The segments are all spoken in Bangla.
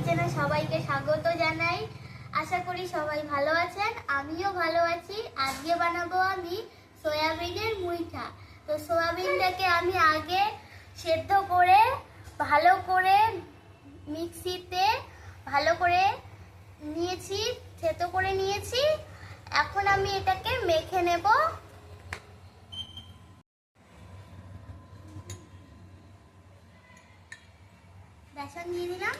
কিচেনে সবাইকে স্বাগত জানাই। আশা করি সবাই ভালো আছেন, আমিও ভালো আছি। আজকে বানাবো আমি সয়াবিনের মুইঠা। তো সয়াবিনটাকে আমি আগে সেদ্ধ করে, ভালো করে মিক্সিতে ভালো করে নিয়েছি, থেতো করে নিয়েছি। এখন আমি এটাকে মেখে নেব। বেসন দিয়ে দিলাম।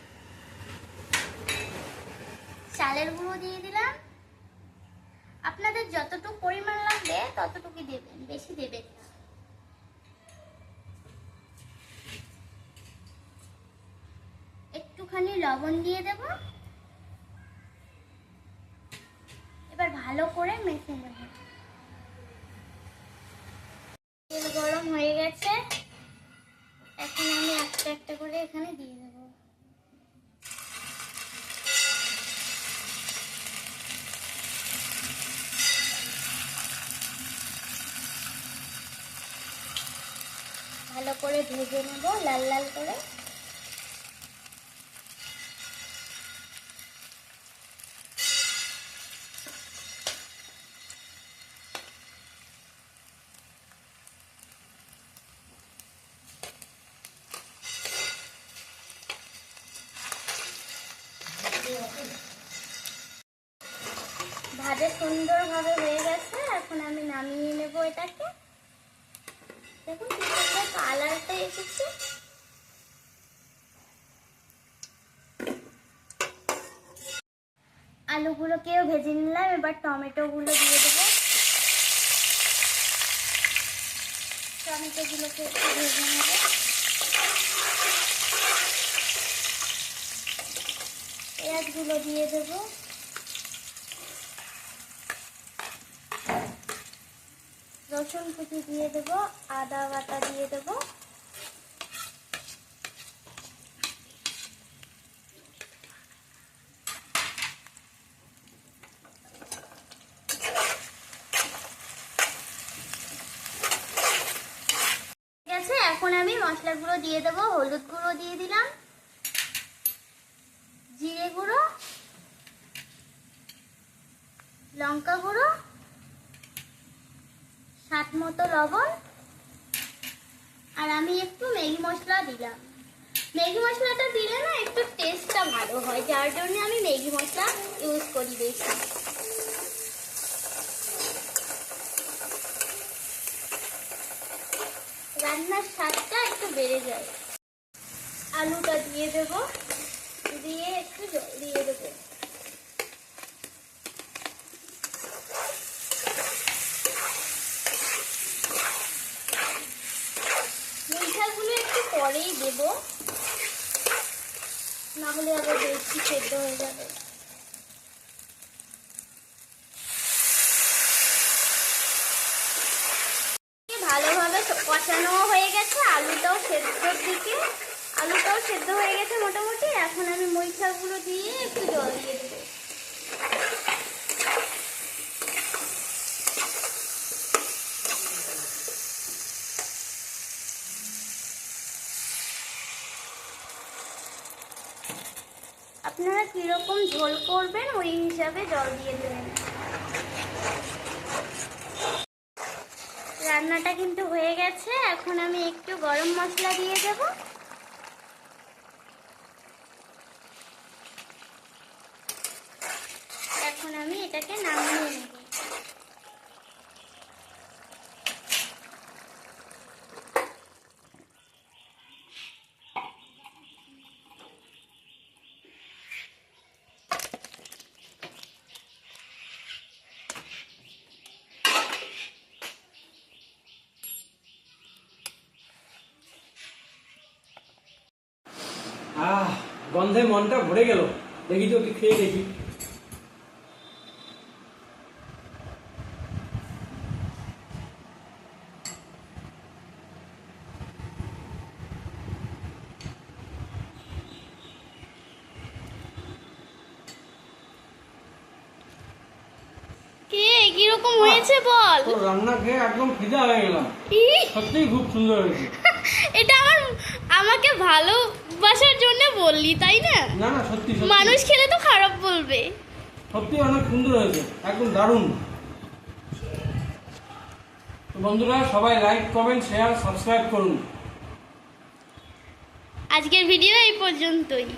চালের গুঁড়ো দিয়ে দিলাম। আপনাদের যতটুকু পরিমাণ লাগবে ততটুকু দেবেন, বেশি দেবেন না। একটুখানি লবণ দিয়ে দেব। এবার ভালো করে মেখে নেব। তেল গরম হয়ে গেছে। এখন আমি একটা একটা করে এখানে দিয়ে দেবো ভালো করে ভেজে নেব, লাল লাল করে। ভাজা সুন্দরভাবে হয়ে গেছে, এখন আমি নামিয়ে নেব এটাকে। দেখুন কি এসেছে। আলুগুলোকেও ভেজে নিলাম, এবার টমেটোগুলো দিয়ে দেবো। টমেটোগুলোকে একটু ভেজে নেব। পেঁয়াজগুলো দিয়ে দেবো। রসুন কুচি দিয়ে দেবো, আদা বাটা দিয়ে দেবো। এখন আমি মশলা গুঁড়ো দিয়ে দেবো, হলুদ গুঁড়ো দিয়ে দিলাম, জিরে গুঁড়ো, লঙ্কা গুঁড়ো স্বাদ মতো লবণ। আর আমি একটু ম্যাগি মশলা দিলাম। ম্যাগি মশলাটা দিলে না একটু টেস্টটা ভালো হয়, যার জন্য আমি ম্যাগি মশলা ইউজ করি বেশি। রান্নার স্বাদটা একটু বেড়ে যায়। আলুটা দিয়ে দেবো, দিয়ে একটু দিয়ে দেবো মিঠাগুলো একটু পরেই দেব না হলে আবার বেশি সেদ্ধ হয়ে যাবে। ভালোভাবে কষানো হয়ে গেছে, আলুটাও সেদ্ধর দিকে। আলুটাও সেদ্ধ হয়ে গেছে মোটামুটি। এখন আমি মরিচাগুলো দিয়ে একটু জল দিয়ে দেবো। আপনারা কীরকম ঝোল করবেন, ওই হিসাবে জল দিয়ে দেবেন। রান্নাটা কিন্তু হয়ে গেছে, এখন আমি একটু গরম মশলা দিয়ে দেব। এখন আমি এটাকে নামিয়ে নেব আহ গন্ধে মনটা ভরে গেল। দেখি তো ওকে খেয়ে দেখি। কে? কীরকম হয়েছে বল? তোর রান্না খেয়ে একদম ফিদা হয়ে গেলাম। সত্যিই খুব সুন্দর হয়েছে। এটা আমার আমাকে ভালো ভালোবাসার জন্য বললি তাই না? না না সত্যি সত্যি। মানুষ খেলে তো খারাপ বলবে। সত্যি অনেক সুন্দর হয়েছে একদম দারুণ। তো বন্ধুরা সবাই লাইক কমেন্ট শেয়ার সাবস্ক্রাইব করুন। আজকের ভিডিও এই পর্যন্তই।